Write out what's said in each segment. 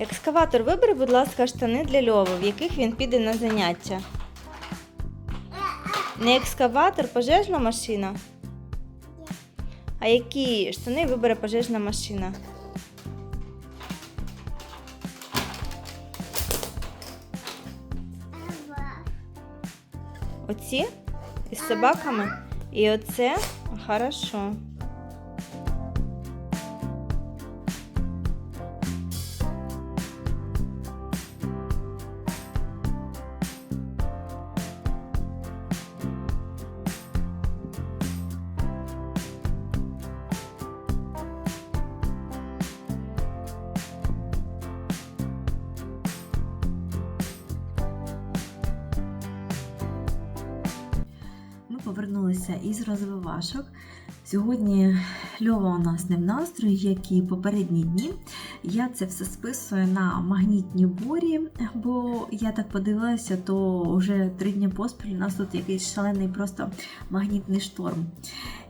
Екскаватор, вибери, будь ласка, штани для льови, в яких він піде на заняття. Не екскаватор, пожежна машина. А які штани вибере пожежна машина? Оці із собаками. І оце хорошо. Повернулися із розвивашок. Сьогодні Льова у нас не в настрої, як і попередні дні. Я це все списую на магнітні бурі, бо я так подивилася, то вже три дні поспіль у нас тут якийсь шалений просто магнітний шторм.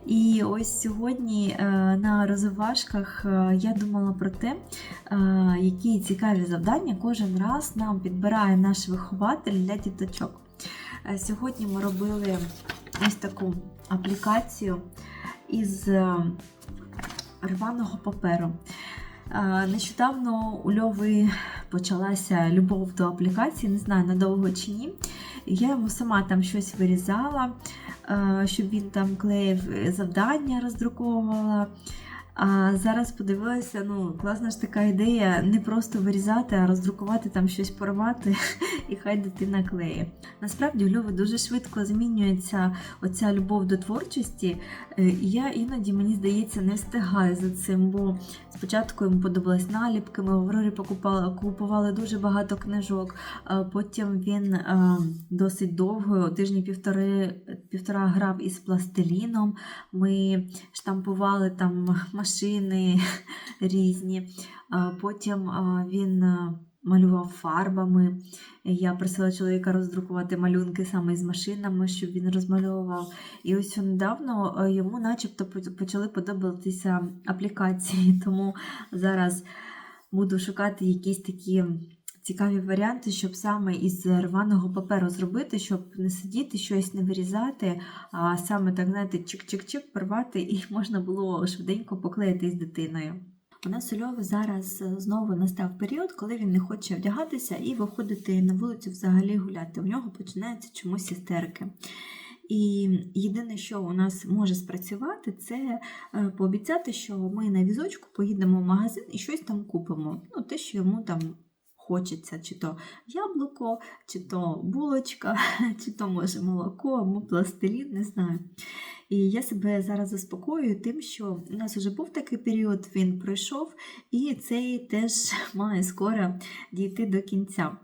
І ось сьогодні е, на розвивашках е, я думала про те, е, які цікаві завдання кожен раз нам підбирає наш вихователь для діточок. Сьогодні ми робили ось таку аплікацію із е, рваного паперу. Е, Нещодавно у Льови почалася любов до аплікації, не знаю надовго чи ні. Я йому сама там щось вирізала, е, щоб він там клеїв завдання, роздруковувала. А зараз подивилася, ну, класна ж така ідея не просто вирізати, а роздрукувати там щось порвати, і хай дитина клеє. Насправді Льови дуже швидко змінюється оця любов до творчості. Е, я іноді, мені здається, не встигаю за цим, бо спочатку йому подобались наліпки, ми в Аврорі покупали, купували дуже багато книжок. Потім він е, досить довго, тижні півтори, півтора грав із пластиліном. Ми штампували там машини різні. Потім він малював фарбами. Я просила чоловіка роздрукувати малюнки саме з машинами, щоб він розмальовував. І ось недавно йому начебто почали подобатися аплікації, тому зараз буду шукати якісь такі. Цікаві варіанти, щоб саме із рваного паперу зробити, щоб не сидіти, щось не вирізати, а саме так, знаєте, чик-чик-чик порвати, і можна було швиденько поклеїти з дитиною. У нас у Льови зараз знову настав період, коли він не хоче вдягатися і виходити на вулицю взагалі гуляти. У нього починаються чомусь істерики. І єдине, що у нас може спрацювати, це е, пообіцяти, що ми на візочку поїдемо в магазин і щось там купимо. Ну, те, що йому там хочеться, чи то яблуко, чи то булочка, чи то може молоко, або пластилін, не знаю. І я себе зараз заспокоюю тим, що у нас вже був такий період, він пройшов, і цей теж має скоро дійти до кінця.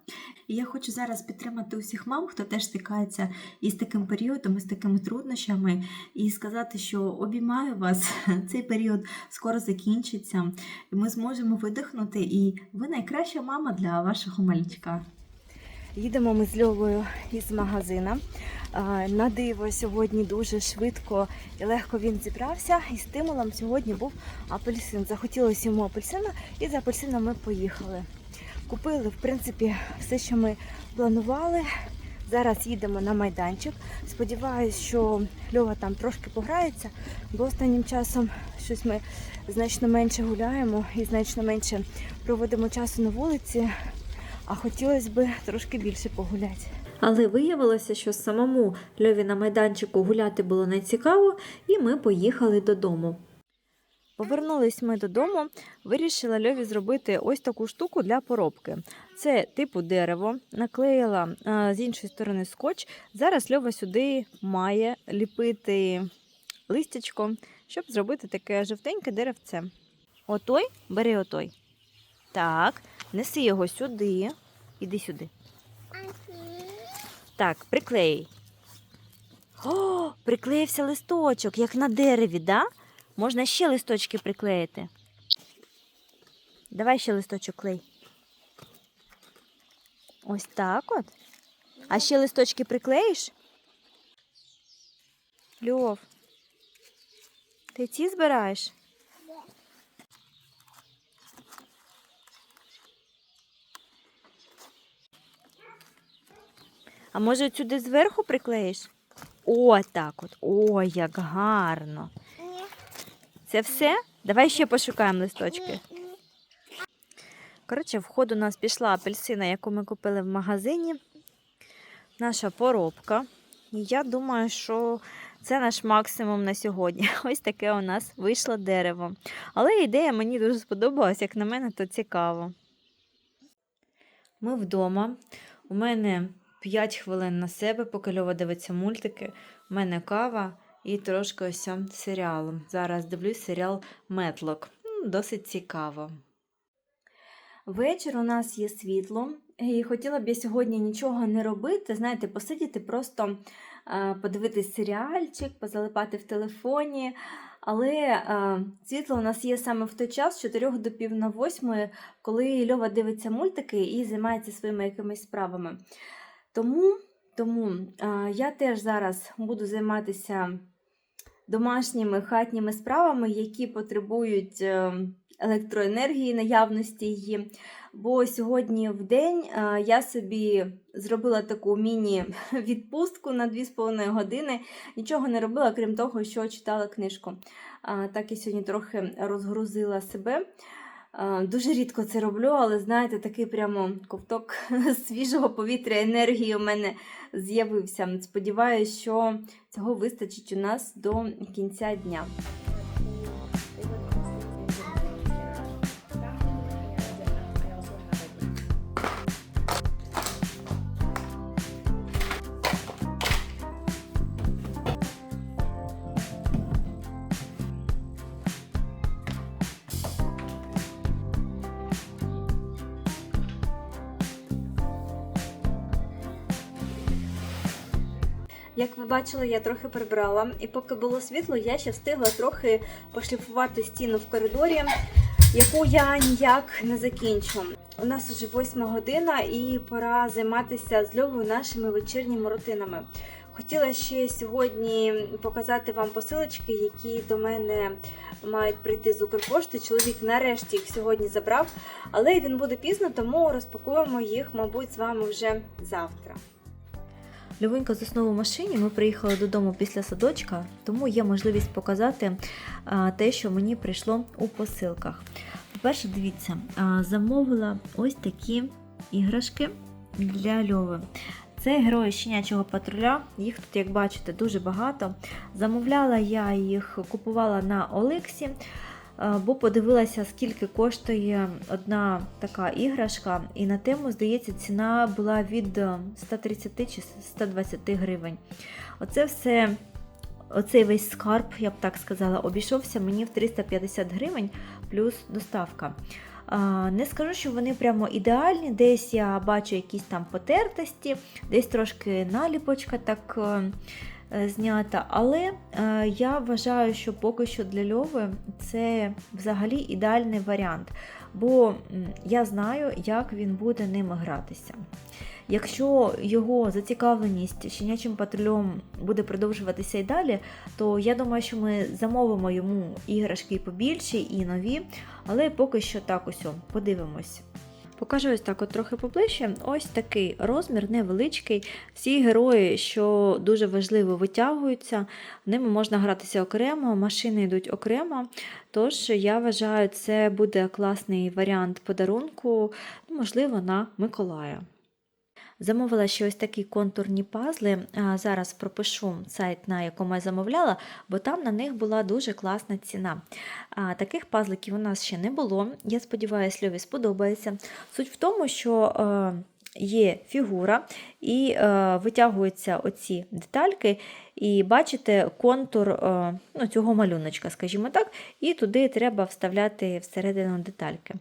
І я хочу зараз підтримати усіх мам, хто теж стикається із таким періодом, із такими труднощами, і сказати, що обіймаю вас, цей період скоро закінчиться, і ми зможемо видихнути, і ви найкраща мама для вашого малючка. Їдемо ми з Льовою із магазина. На диво сьогодні дуже швидко і легко він зібрався. І стимулом сьогодні був апельсин. Захотілося йому апельсина, і за апельсином ми поїхали. Купили, в принципі, все, що ми планували. Зараз їдемо на майданчик. Сподіваюсь, що Льова там трошки пограється, бо останнім часом щось ми значно менше гуляємо і значно менше проводимо часу на вулиці. А хотілося б трошки більше погуляти. Але виявилося, що самому Льові на майданчику гуляти було не цікаво, і ми поїхали додому. Повернулись ми додому, вирішила Льові зробити ось таку штуку для поробки. Це типу дерево, наклеїла з іншої сторони скотч. Зараз Льова сюди має ліпити листячко, щоб зробити таке жовтеньке деревце. Отой, бери отой. Так, неси його сюди. Іди сюди. Так, приклеїй. О, приклеївся листочок, як на дереві, да? Можна ще листочки приклеїти. Давай ще листочок клей. Ось так от. А ще листочки приклеїш? Льов. Ти ці збираєш? А може сюди зверху приклеїш? О, так от. О, як гарно. Це все? Давай ще пошукаємо листочки. Коротше, в ход у нас пішла апельсина, яку ми купили в магазині. Наша поробка. І я думаю, що це наш максимум на сьогодні. Ось таке у нас вийшло дерево. Але ідея мені дуже сподобалась, як на мене, то цікаво. Ми вдома. У мене 5 хвилин на себе, поки Льова дивиться мультики. У мене кава і трошки ось серіалу. Зараз дивлюсь серіал Метлок. Досить цікаво. Вечір у нас є світло, і хотіла б я сьогодні нічого не робити. Знаєте, посидіти, просто е, подивитись серіальчик, позалипати в телефоні. Але е, світло у нас є саме в той час, з 4 до пів на 8, коли Льова дивиться мультики і займається своїми якимись справами. Тому, тому е, я теж зараз буду займатися домашніми хатніми справами, які потребують е, електроенергії, наявності її. Бо сьогодні в день е, я собі зробила таку міні-відпустку на 2,5 години. Нічого не робила, крім того, що читала книжку. А, Так я сьогодні трохи розгрузила себе. А, Дуже рідко це роблю, але знаєте, такий прямо ковток свіжого повітря, енергії у мене з'явився. Сподіваюся, що цього вистачить у нас до кінця дня. Як ви бачили, я трохи прибрала, і поки було світло, я ще встигла трохи пошліфувати стіну в коридорі, яку я ніяк не закінчу. У нас вже восьма година, і пора займатися з Льовою нашими вечірніми рутинами. Хотіла ще сьогодні показати вам посилочки, які до мене мають прийти з Укрпошти. Чоловік нарешті їх сьогодні забрав, але він буде пізно, тому розпакуємо їх, мабуть, з вами вже завтра. Льовенька заснув у машині. Ми приїхали додому після садочка, тому є можливість показати те, що мені прийшло у посилках. По-перше, дивіться, замовила ось такі іграшки для Льови. Це герої щенячого патруля. Їх тут, як бачите, дуже багато. Замовляла я їх, купувала на Олексі, бо подивилася, скільки коштує одна така іграшка, і на тему, здається, ціна була від е, 130 чи 120 гривень. Оце все, оцей весь скарб, я б так сказала, обійшовся мені в 350 гривень плюс доставка. Не скажу, що вони прямо ідеальні, десь я бачу якісь там потертості, десь трошки наліпочка так е, е, знята. Але е, я вважаю, що поки що для Льови це взагалі ідеальний варіант, бо я знаю, як він буде ними гратися. Якщо його зацікавленість щенячим патрулем буде продовжуватися і далі, то я думаю, що ми замовимо йому іграшки побільші, і нові, але поки що так ось подивимось. Покажу ось так от трохи поближче. Ось такий розмір невеличкий. Всі герої, що дуже важливо, витягуються, ними можна гратися окремо, машини йдуть окремо. Тож я вважаю, це буде класний варіант подарунку, можливо, на Миколая. Замовила ще ось такі контурні пазли. Зараз пропишу сайт, на якому я замовляла, бо там на них була дуже класна ціна. Таких пазликів у нас ще не було. Я сподіваюся, Льові сподобається. Суть в тому, що е, є фігура і е, витягуються оці детальки, і бачите контур е, ну, цього малюночка, скажімо так, і туди треба вставляти всередину детальки.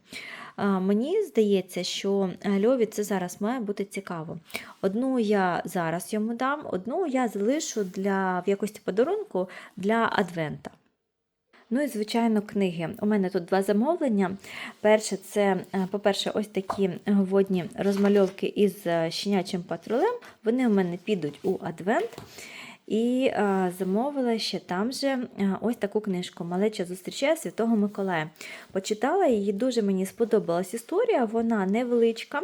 Мені здається, що Льові це зараз має бути цікаво. Одну я зараз йому дам, одну я залишу для, в якості подарунку для адвента. Ну і, звичайно, книги. У мене тут два замовлення. Перше, це, е, по-перше, ось такі водні розмальовки із е, щенячим патрулем. Вони у мене підуть у адвент. І е, замовила ще там же е, ось таку книжку Малеча зустрічає Святого Миколая. Почитала її, дуже мені сподобалась історія. Вона невеличка,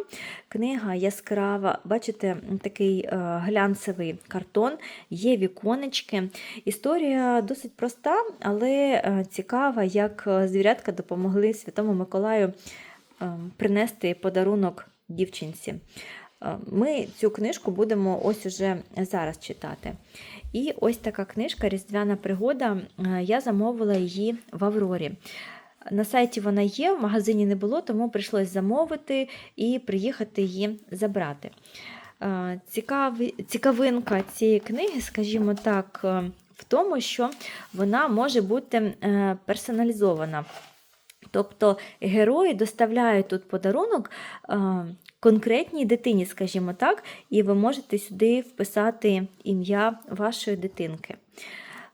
книга яскрава. Бачите, такий е, глянцевий картон, є віконечки. Історія досить проста, але цікава, як звірятка допомогли Святому Миколаю е, принести подарунок дівчинці. Е, Ми цю книжку будемо ось уже зараз читати. І ось така книжка Різдвяна пригода. е, Я замовила її в Аврорі. На сайті вона є, в магазині не було, тому прийшлось замовити і приїхати її забрати. Е, Цікаві, цікавинка цієї книги, скажімо так, в тому, що вона може бути персоналізована. Тобто герої доставляють тут подарунок конкретній дитині, скажімо так, і ви можете сюди вписати ім'я вашої дитинки.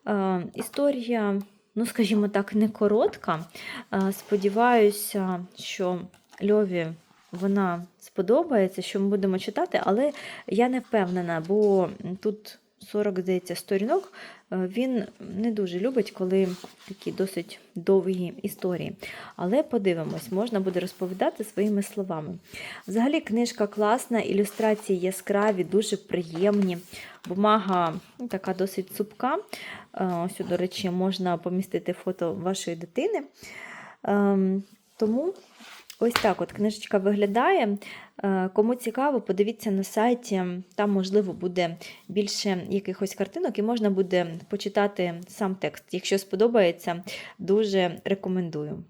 Е, Історія, ну, скажімо так, не коротка. Е, Сподіваюся, що Льові вона сподобається, що ми будемо читати, але я не впевнена, бо тут 40, здається, сторінок. Е, Він не дуже любить, коли такі досить довгі історії. Але подивимось, можна буде розповідати своїми словами. Взагалі, книжка класна, ілюстрації яскраві, дуже приємні. Бумага ну, така досить цупка. Е, Ось, до речі, можна помістити фото вашої дитини. Ем, Тому ось так от книжечка виглядає. Е, Кому цікаво, подивіться на сайті, там, можливо, буде більше якихось картинок, і можна буде почитати сам текст. Якщо сподобається, дуже рекомендую.